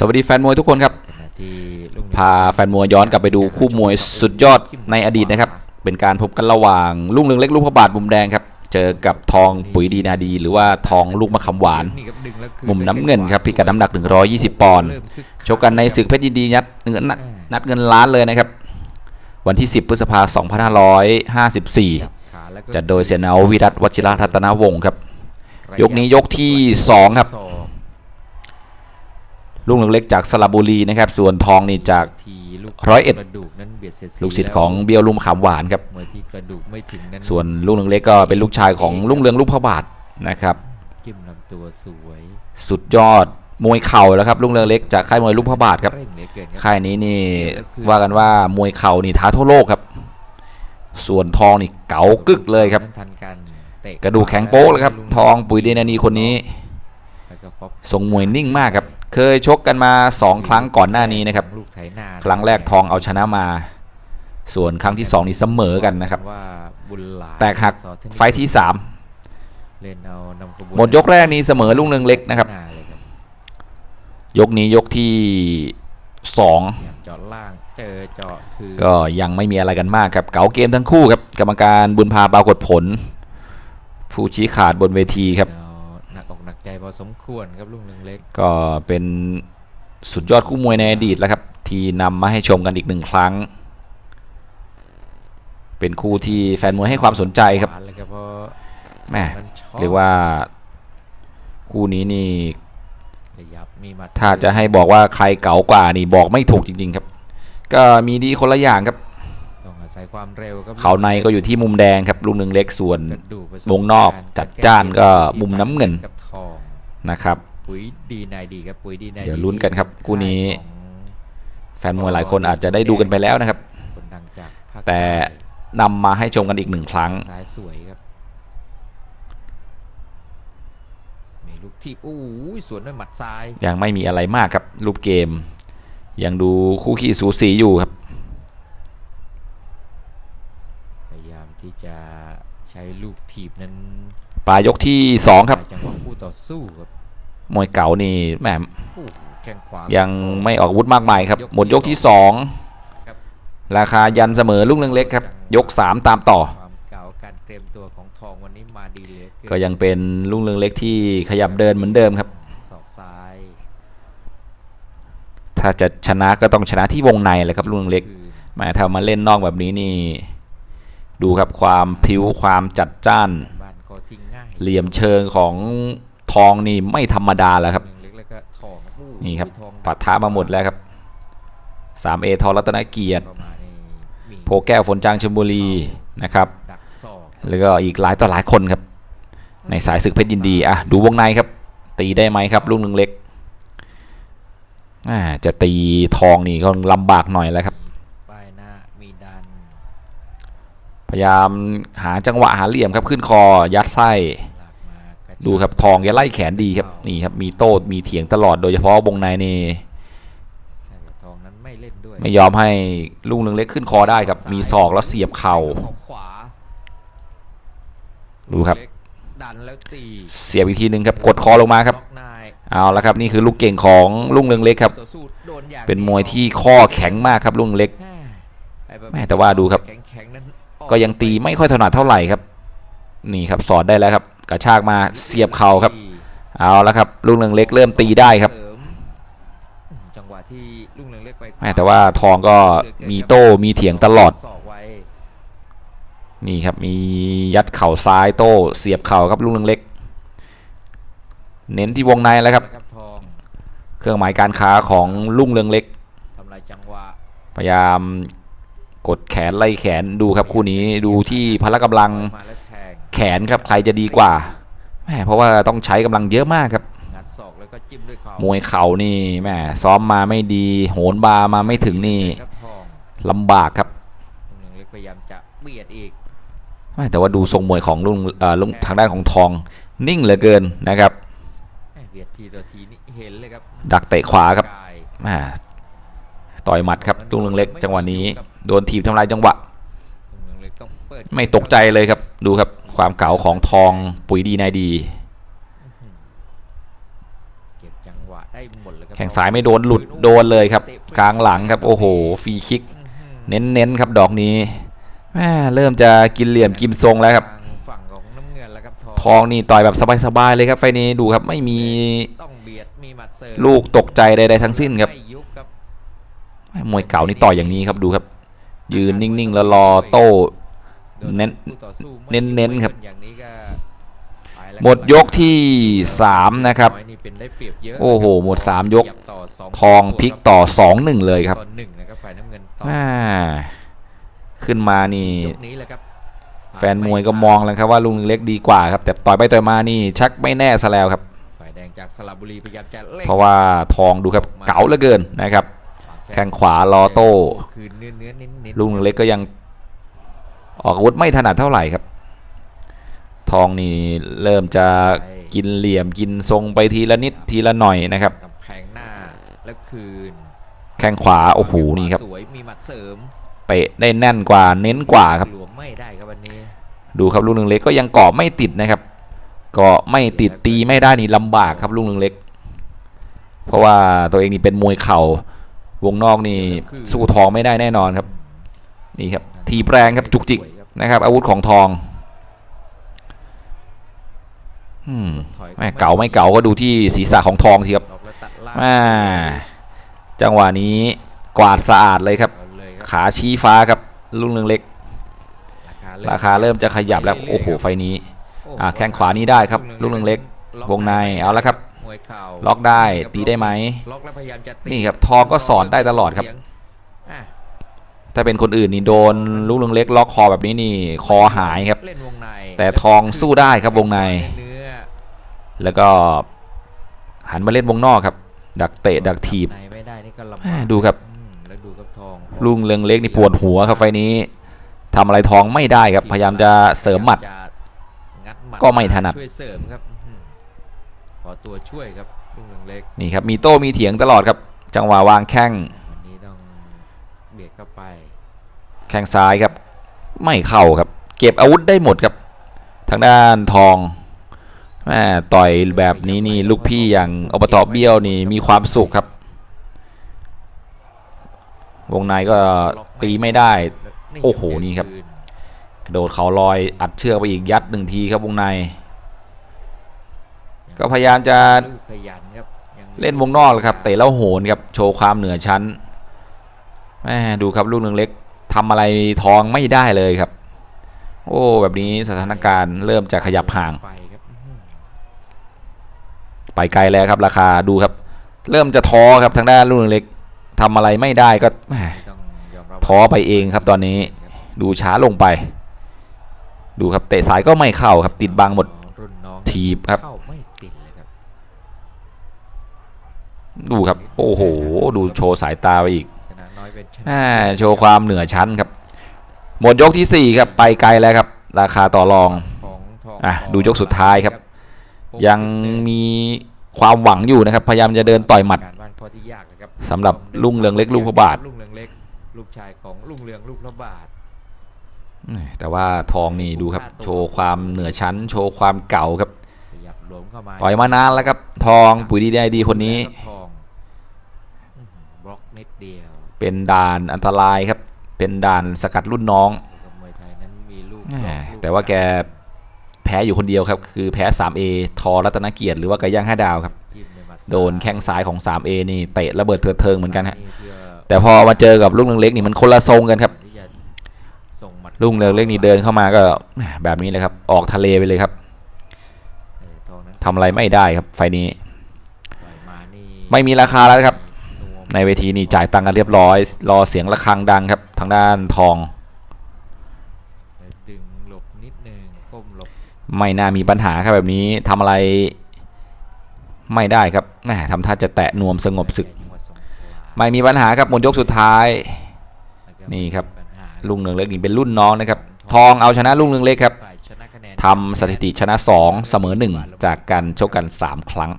สวัสดีแฟนมวยทุกคนครับขณะที่ลุงพาแฟนมวยย้อนกลับไปดูคู่มวยสุดยอดในอดีตนะครับ เป็นการพบกันระหว่างลุงเรืองเล็กลูกพระบาทมุมแดงครับ เจอกับทองปุ๋ยดีนาดีหรือว่าทองลูกมะขามหวานนี่ครับดึงแล้วคืมุมน้ำเงินครับพิกัดน้ำหนัก 120 ปอนด์เริ่มคึคัชกกันในศึกเพชรยินดีนัดเงินนัดนัดเงินล้านเลยนะครับ วันที่ 10 พฤษภาคม2554ขาแล้วก็จัดโดยเสียนาววิรัตวชิระรัตนวงศ์ครับ ยกนี้ยกที่สองครับศอก ลุงเรืองเล็กจากสระบุรีนะครับ ส่วนทองนี่จากทีลูกร้อยเอ็ดกระดูกนั้นเบียดเสียดสีลูกศิษย์ของเบียวลุงมะขามหวานครับมวยที่กระดูกไม่ถึงนั้นส่วนลุงเรืองเล็กก็เป็นลูกชายของลุงเรืองลูกพระบาทนะครับจิ้มลำตัวสวยสุดยอดมวยเข่าแล้วครับลุงเรืองเล็กจากค่ายมวยลูกพระบาทครับเร่งเหลือเกินครับค่ายนี้นี่ว่ากันว่ามวยเข่านี่ท้าทั่วโลกครับ ส่วนทองนี่เก๋ากึกเลยครับนั้นทันกันเตกระดูกแข็งโป๊กเลยครับ ทองปุ๋ยเดนานีคนนี้แล้วก็พบทรงมวยนิ่งมากครับ เคยชกกันมาสองครั้งก่อนหน้านี้นะครับลูกไถนาครั้งแรกทองเอาชนะมา ส่วนครั้งที่สองนี่เสมอกันนะครับว่าบุญหลายแตกหักสอเทนนิสไฟท์ที่สามเล่นเอานำขบวนหมดยกแรกนี้เสมอลุงเรืองเล็กนะครับหาเลยครับยกนี้ยกที่สองพยายามเจาะล่างเจอเจาะคือก็ยังไม่มีอะไรกันมากครับ เก๋าเกมทั้งคู่ครับ กรรมการบุญพาปรากฏผล ผู้ชี้ขาดบนเวทีครับ ใจพอสมควรครับลุงเรืองเล็ก ก็เป็นสุดยอดคู่มวยในอดีตแล้วครับ ที่นำมาให้ชมกันอีกหนึ่งครั้ง เป็นคู่ที่แฟนมวยให้ความสนใจครับหวานเลยครับเพราะแหม่มันชอบเรียกว่า คู่นี้นี่ขยับมีหมัดถ้าจะให้บอกว่าใครเก๋ากว่านี่บอกไม่ถูกจริง ๆ ครับ ก็มีดีคนละอย่างครับ เร็วครับเขาในก็อยู่ที่มุมแดงครับลุงหนึ่งเล็กส่วนกระดูกประสบวงนอการณ์จัดจ้านก็มุมน้ำเงินกับทองนะครับปุ๋ยดีนายดีครับปุ๋ยดีนายเดี๋ยวลุ้นกันครับคู่นี้ของแฟนมวยหลายคนอาจจะได้ดูกันไปแล้วนะครับคนดังจากภาคแต่ใต้นำมาให้ชมกันอีกหนึ่งครั้งซ้ายสวยครับมีลูกทีบอู้ยสวนด้วยหมัดซ้าย ยังไม่มีอะไรมากครับรูปเกม ยังดูคู่ขี้สูสีอยู่ครับ พยายาม ที่จะใช้ลูกถีบนั้นปลายยกที่สองครับจังหวะคู่ต่อสู้ครับมวยเก่านี่แหมโอ้โหแข้งขวายังไม่ออกอาวุธมากมายครับหมดยกที่สองครับราคายันเสมอลุงเรืองเล็กครับ ยกสามตามต่อความเก่าการเตรียมตัวของทองวันนี้มาดีเหลยก็ยังเป็นลุงเรืองเล็กที่ขยับเดินเหมือนเดิมครับศอกซ้ายถ้าจะชนะก็ต้องชนะที่วงในเลยครับลุงเรืองเล็กคือแหมถ้ามาเล่นนอกแบบนี้นี่ ดูครับความผิวความจัดจ้านบ้านก็ทิ้งง่ายเหลี่ยมเชิงของทองนี่ไม่ธรรมดาแล้วครับหนึ่งเล็กแล้วก็ทองโอ้โหนี่ครับทองปัดท้ามาหมดแล้วครับ 3A ทองรัตนเกียรติเข้ามานี่มีโพแก้วฝนจางชลบุรีนะครับดักศอกแล้วก็อีกหลายต่อหลายคนครับ ในสายศึกเพชรยินดีอะดูวงในครับ ตีได้ไหมครับลุงหนึ่งเล็กอ่าจะตีทองนี่ก็ลำบากหน่อยแล้วครับ ป้ายหน้ามีดัน พยายามหาจังหวะหาเหลี่ยมครับขึ้นคอยัดไส้หลากมากระชากดูครับทองแกไล่แขนดีครับนี่ครับมีโต้มีเถียงตลอดโดยเฉพาะวงในนี่แต่ทองนั้นไม่เล่นด้วยไม่ยอมให้ลุงหนึ่งเล็กขึ้นคอได้ครับ มีศอกแล้วเสียบเข่าออกขวาดูครับเล็กดันแล้วตีเสียบอีกทีหนึ่งครับกดคอลงมาครับล็อกนายเอาละครับนี่คือลูกเก่งของลุงเรืองเล็กครับต่อสู้โดนอย่างเป็นมวยที่ข้อแข็งมากครับลุงเล็กแม่ไอ้บบแม่แต่ว่าดูครับแข็งๆนั้นออ ก็ยังตีไม่ค่อยถนัดเท่าไหร่ครับ นี่ครับสอดได้แล้วครับ กระชากมาเสียบเข่าครับ เอาละครับลุงเรืองเล็กเริ่มตีได้ครับเสมอืมจังหวะที่ลุงเรืองเล็กไปแม่แต่ว่าทองก็มีโต้มีเถียงตลอดศอกไว้นี่ครับมียัดเข่าซ้ายโต้เสียบเข่าครับลุงเรืองเล็ก เน้นที่วงในแล้วครับแล้วทองเครื่องหมายการค้าของลุงเรืองเล็กทำลายจังหวะพยายาม กดแขนไล่แขนดูครับคู่นี้ดูที่พละกำลังมาแล้วแทงแขนครับใครจะดีกว่าแหมเพราะว่าต้องใช้กำลังเยอะมากครับงัดศอกแล้วก็จิ้มด้วยเข่ามวยเข่านี่แหมซ้อมมาไม่ดีโหนบาร์มาไม่ถึงนี่ครับทองลำบากครับลุงเรืองเล็กพยายามจะเบียดอีกแหม่แต่ว่าดูทรงมวยของลุงเอ่อลุงทางด้านของทองนิ่งเหลือเกินนะครับแม่เบียดทีต่อทีนี่เห็นเลยครับดักเตะขวาครับกายแหม ต่อยหมัดครับลุงเรืองเล็กจังหวะนี้โดนถีบทำลายจังหวะลุงเรืองเล็กต้องเปิดไม่ตกใจเลยครับดูครับความเก่าของทองปุ๋ยดีนายดีเก็บจังหวะะได้หมดเลยครับแข่งสายไม่โดนหลุดโดนเลยครับ กลางหลังครับโอ้โหฟรีคิกอื้อหือเน้นๆครับดอกนี้แม่เริ่มจะกินเหลี่ยมกินทรงแล้วครับทางฝั่งของน้ำเงินแล้วครับทองนี่ต่อยแบบสบายๆเลยครับไฟล์นี้ดูครับไม่มีต้องเบียดมีหมัดเสริมลูกตกใจใดๆทั้งสิ้นครับไม่ยุบครับมวยเก่านี่ต่อยอย่างนี้ครับดูครับ ยืนนิ่งๆแล้วรอโต้โดนเน้นคู่ต่อสู้ไม่เน้นๆครับอย่างนี้ก็ไปแล้วหมดยกที่สามนะครับอยนี่เป็นได้เปรียบเยอะโอ้โห หมดสามยกขบต่อสทองพลิกต่อสองหนึ่งเลยครับต่อหนึ่งนะครับฝ่ายน้ำเงินต่ออ่าขึ้นมานี่ยกนี้แหละครับแฟนมวยก็มองแล้วครับว่าลุงเล็กดีกว่าครับ แต่ต่อยไปต่อยมานี่ชักไม่แน่ซะแล้วครับฝ่ายแดงจากสระบุรีพยายามจะเล่นเพราะว่าทองดูครับเก๋าเหลือเกินนะครับ แข้งขวารอโต้คือเนื้อเนื้อเน้นเน้นลุงเล็กก็ยังออกอาวุธไม่ถนัดเท่าไหร่ครับ ทองนี่เริ่มจะกินเหลี่ยมกินทรงไปทีละนิดทีละหน่อยนะครับกับแพงหน้าแล้วคืนแข้งขวาโอ้โหนี่ครับสวยมีหมัดเสริมเตะได้แน่นกว่าเน้นกว่าครับหลวมไม่ได้ครับวันนี้ ดูครับลุงหนึ่งเล็กก็ยังเกาะไม่ติดนะครับเกาะไม่ติดตีไม่ได้นี่ลำบากครับลุงหนึ่งเล็ก เพราะว่าตัวเองนี่เป็นมวยเข่า วงนอกนี่สู้ทองไม่ได้แน่นอนครับนี่ครับทีแปรงครับจุกจิกสวยครับนะครับ อาวุธของทองอืมถอยแม่เก่าไม่เก่าก็ดูที่ศีรษะของทองสิครับล็อกแล้วตัดล่างอ่าจังหวะนี้กวาดสะอาดเลยครับเอาเลยครับ ขาชี้ฟ้าครับลุงเรืองเล็ก ราคาราคาเริ่มจะขยับแล้วโอ้โหไฟนี้อ่าแข้งขวานี้ได้ครับลูกหนึ่งเล็ก วงในเอาละครับมวยเข่า ล็อกได้ตีได้ไหมล็อกแล้วพยายามจะตีนี่ครับทองก็สอนได้ตลอดครับเสียงอะถ้าเป็นคนอื่นนี่โดนลูกเรืองเล็กล็อกคอแบบนี้นี่คอหายครับเล่นวงในแต่ทองสู้ได้ครับวงในเนื้อแล้วก็หันมาเล่นวงนอกครับ ดักเตะดักถีบในไม่ได้นี่ก็ลำแม่บากดูครับอืมแล้วดูกับทองลุงเรืองเล็กนี่ปวดหัวครับไฟนี้ทำอะไรทองไม่ได้ครับ พยายามจะเสริมหมัดจะงัดหมัดก็ไม่ถนัด อืมขอตัวช่วยครับลุงเรืองเล็กนี่ครับมีโต้มีเถียงตลอดครับ จังหวะวางแข้งวันนี้ต้องเบียดเข้าไป แข้งซ้ายครับ ไม่เข้าครับ เก็บอาวุธได้หมดครับ ทางด้านทองแม่ต่อยแบบนี้นี่ลูกพี่อย่างอบตเบี้ยวนี่มีความสุขครับ วงในก็ตีไม่ได้ โอ้โหนี่ครับกระโดดเขาลอยอัดเชือกไปอีกยัดหนึ่งทีครับวงใน ก็พยายามจะลูกขยันครับยังเล่นวงนอกเลยครับเตะแล้วโหนครับโชว์ความเหนือชั้นแม่ดูครับลูกหนึ่งเล็กทำอะไรทองไม่ได้เลยครับ โอ้แบบนี้สถานการณ์เริ่มจะขยับห่าง ไปครับอื้อหือไปไกลแล้วครับราคาดูครับ เริ่มจะท้อครับทางด้านลูกหนึ่งเล็กทำอะไรไม่ได้ก็แหม่ต้องยอมรับท้อไปเองครับตอนนี้ดูช้าลงไป ดูครับเตะสายก็ไม่เข้าครับติดบังหมดรุ่นน้องถีบครับ เข้าไม่ติดเลยครับ ดูครับ โอ้โห ดูโชว์สายตาไปอีกชนะน้อยเป็นชนะอ่าโชว์ความเหนือชั้นครับ หมดยกที่ 4 ครับไปไกลแล้วครับ ราคาต่อรองของทองอะดูยกสุดท้ายครับหกสิบยังเลยมีความหวังอยู่นะครับ พยายามจะเดินต่อยหมัดการบ้านข้อที่ยากนะครับสำหรับลุงเรืองเล็กลูกพระบาทลุงเรืองเล็กลูกชายของลุงเรืองลูกพระบาทแต่ว่าทองนี่ดูครับ โชว์ความเหนือชั้น โชว์ความเก่าครับขยับหลวมเข้ามาต่อยมานานแล้วครับ ทองปุ๋ยดีได้ดีคนนี้ แล้วก็ทองอื้อหื อบล็อกนิดเดียวเป็นด่านอันตรายครับ เป็นด่านสกัดรุ่นน้อง กับมวยไทยนั้นมีลูกแหม่บล็อกลูกแต่ว่าแกแพ้อยู่คนเดียวครับ คือแพ้ 3A ทอรัตนเกียรติหรือว่าไก่ย่างห้าดาวครับ จิ้มด้วยหมัโดนแข้งซ้ายของ 3A นี่เตะระเบิดเถิดเทิงเหมือนกันฮะ เพื่อแต่พอมาเจอกับลูกเรืองเล็กนี่มันคนละทรงกันครับ ที่จะส่งหมัดลุงเรืองเล็กนี่เดินเข้ามาก็แหม่แบบนี้เลยครับ ออกทะเลไปเลยครับเออทองนั้นทำอะไรไม่ได้ครับ ไฟนี้ ต่อยมานี่ไม่มีราคาแล้วครับนวม ในเวทีนี่จ่ายตังค์กันเรียบร้อย รอเสียงระฆังดังครับ ทางด้านทองแล้วดึงหลบนิดนึงก้มหลบไม่น่ามีปัญหาครับแบบนี้ทำอะไรไม่ได้ครับแหมทำท่าจะแตะนวมสงบศึกจังหวัดสงขลาไม่มีปัญหาครับหมดยกสุดท้ายแล้วก็นี่ครับปัญหาลุงเรืองเล็กนี่เป็นรุ่นน้องนะครับทองเอาชนะลุงเรืองเล็กครับฝ่ายชนะคะแนนทำสถิติชนะ 2 เสมอ 1 จากการชกกัน 3 ครั้ง